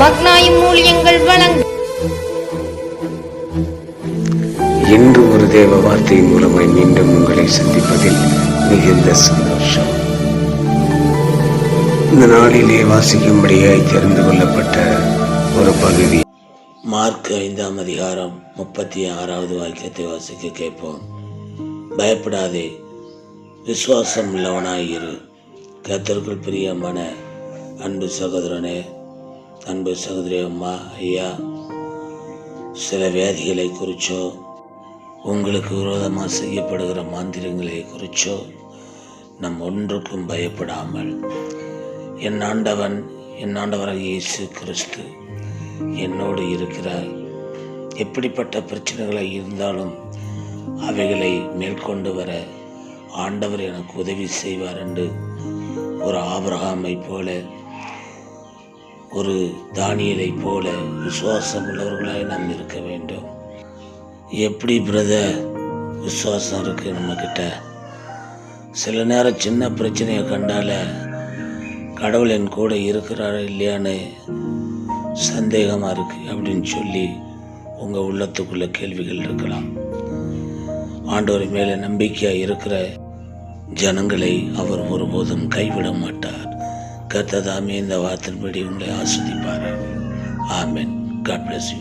வழங்கும் இன்று ஒரு தேவ வார்த்தை மூலமாய் மீண்டும் உங்களை சந்திப்பதில் மிகுந்த சந்தோஷம். இந்த நாளிலே வாசிக்கும்படியாய் தெரிந்து கொள்ளப்பட்ட ஒரு பகுதி. மார்க் ஐந்தாம் அதிகாரம் முப்பத்தி ஆறாவது வாக்கியத்தை வாசிக்க கேட்போம். பயப்படாதே விசுவாசம் உள்ளவனாய் இரு. கத்தருக்குள் பிரியமான அன்பு சகோதரனே அன்பு சகோதரி அம்மா ஐயா சில வியாதிகளை குறிச்சோ உங்களுக்கு விரோதமாக செய்யப்படுகிற மாந்திரங்களை குறிச்சோ நம் ஒன்றுக்கும் பயப்படாமல் என் ஆண்டவன் என் ஆண்டவராக இயேசு கிறிஸ்து என்னோடு இருக்கிறார். எப்படிப்பட்ட பிரச்சனைகளை இருந்தாலும் அவைகளை மேற்கொண்டு வர ஆண்டவர் எனக்கு உதவி செய்வார் என்று ஒரு ஆபரகாமை போல ஒரு தானியலை போல விசுவாசம் உள்ளவர்களாக நாம் இருக்க வேண்டும். எப்படி பிரதர்? விசுவாசம் இருக்கு நம்மக்கிட்ட. சில நேரம் சின்ன பிரச்சனையை கண்டால கடவுள் என் கூட இருக்கிறாரா இல்லையான்னு சந்தேகமாக இருக்கு அப்படின்னு சொல்லி உங்கள் உள்ளத்துக்குள்ள கேள்விகள் இருக்கலாம். ஆண்டவர் மேலே நம்பிக்கையாக இருக்கிற ஜனங்களை அவர் ஒருபோதும் கைவிட மாட்டார். கர்த்ததாமே இந்த வார்த்தையின்படி உங்களை ஆஸ்வதிப்பார் ஆமென். God bless you